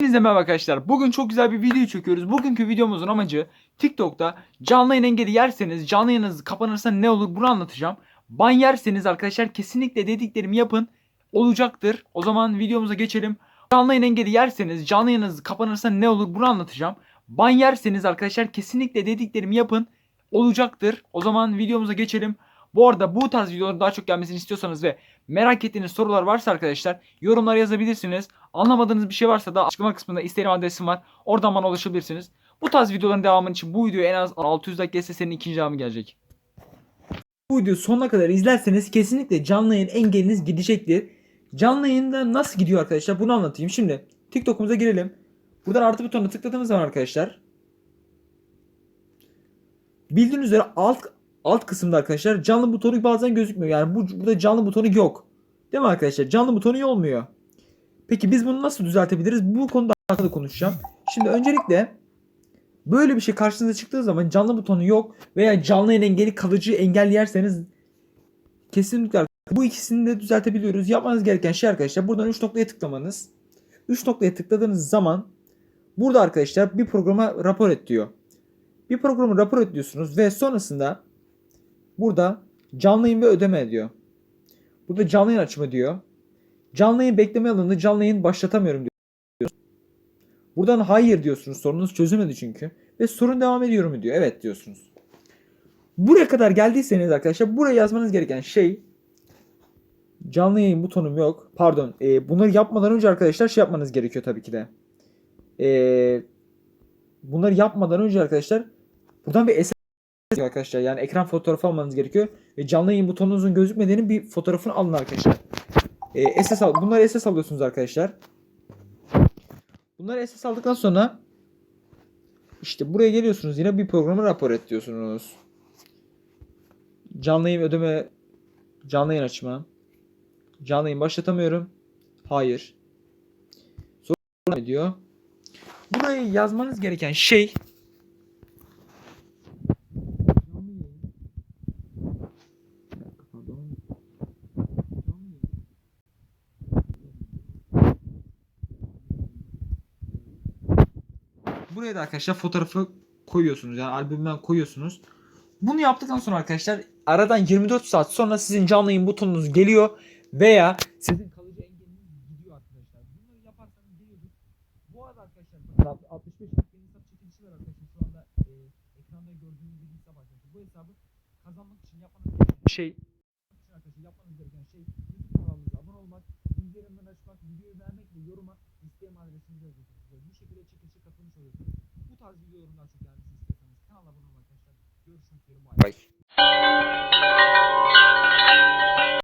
Hepinize merhaba arkadaşlar. Bugün çok güzel bir video çekiyoruz. Bugünkü videomuzun amacı TikTok'ta canlı yayın engeli yerseniz canlı yayınınız kapanırsa ne olur bunu anlatacağım. Ban yerseniz arkadaşlar kesinlikle dediklerimi yapın. Olacaktır. O zaman videomuza geçelim. Canlı yayın engeli yerseniz canlı yayınınız kapanırsa ne olur bunu anlatacağım. Ban yerseniz arkadaşlar kesinlikle dediklerimi yapın. Olacaktır. O zaman videomuza geçelim. Bu arada bu tarz videoların daha çok gelmesini istiyorsanız ve merak ettiğiniz sorular varsa arkadaşlar yorumlara yazabilirsiniz. Anlamadığınız bir şey varsa da açıklama kısmında Instagram adresim var. Oradan bana ulaşabilirsiniz. Bu tarz videoların devamı için bu videoya en az 600 like gelse senin ikinci devamı gelecek. Bu videoyu sonuna kadar izlerseniz kesinlikle canlı yayın engeliniz gidecektir. Canlı yayında nasıl gidiyor arkadaşlar bunu anlatayım. Şimdi TikTok'umuza girelim. Buradan artı butonuna tıkladığımız zaman arkadaşlar bildiğiniz üzere alt alt kısımda arkadaşlar canlı butonu bazen gözükmüyor. Yani bu burada canlı butonu yok. Değil mi arkadaşlar? Canlı butonu olmuyor. Peki biz bunu nasıl düzeltebiliriz? Bu konuda hakkında konuşacağım. Şimdi öncelikle böyle bir şey karşınıza çıktığı zaman canlı butonu yok veya canlı engeli kalıcı engelleyerseniz kesinlikle bu ikisini de düzeltebiliyoruz. Yapmanız gereken şey arkadaşlar buradan 3 noktaya tıklamanız. 3 noktaya tıkladığınız zaman burada arkadaşlar bir programa rapor et diyor. Bir programı rapor et diyorsunuz ve sonrasında burada canlı yayın ve ödeme diyor. Burada canlı yayın açma diyor. Canlı yayın bekleme alanında canlı yayın başlatamıyorum diyor. Buradan hayır diyorsunuz. Sorununuz çözülmedi çünkü. Ve sorun devam ediyor mu diyor. Evet diyorsunuz. Buraya kadar geldiyseniz arkadaşlar buraya yazmanız gereken şey canlı yayın butonum yok. Pardon. e, bunları yapmadan önce arkadaşlar şey yapmanız gerekiyor tabii ki de. E, bunları yapmadan önce arkadaşlar buradan bir SS arkadaşlar. Yani ekran fotoğrafı almanız gerekiyor. Ve canlı yayın butonunuzun gözükmediğinin bir fotoğrafını alın arkadaşlar. E, SS al. Bunları SS alıyorsunuz arkadaşlar. Bunları SS aldıktan sonra işte buraya geliyorsunuz yine bir programı rapor et diyorsunuz. Canlı yayın ödeme canlı yayın açma. Canlı yayın başlatamıyorum. Hayır. Sonra diyor. Buraya yazmanız gereken şey canlı yayın. Bir dakika, pardon. Canlı yayın. Buraya da arkadaşlar fotoğrafı koyuyorsunuz. Yani albümden koyuyorsunuz. Bunu yaptıktan sonra arkadaşlar aradan 24 saat sonra sizin canlı yayın butonunuz geliyor veya sizin kalıcı engeliniz gidiyor arkadaşlar. Bunları yaparsanız geliyordur. Bu arada arkadaşlar 65 bin hesap çekilişi var arkadaşlar. Şu anda e, ekranda gördüğünüz bir hesap arkadaşlar. Bu hesabı kazanmak için yapmanız gereken şey yapmanız gereken şey YouTube kanalımıza abone olmak, bildirimleri açmak, videoyu beğenmek ve yoruma isteğim adresinizi yazıyorsunuz. Bu şekilde çekilişe katılmış oluyorsunuz. Bu tarz videoların daha çok gelmesini istiyorsanız kanala abone olun arkadaşlar. Görüşmek üzere. Bye.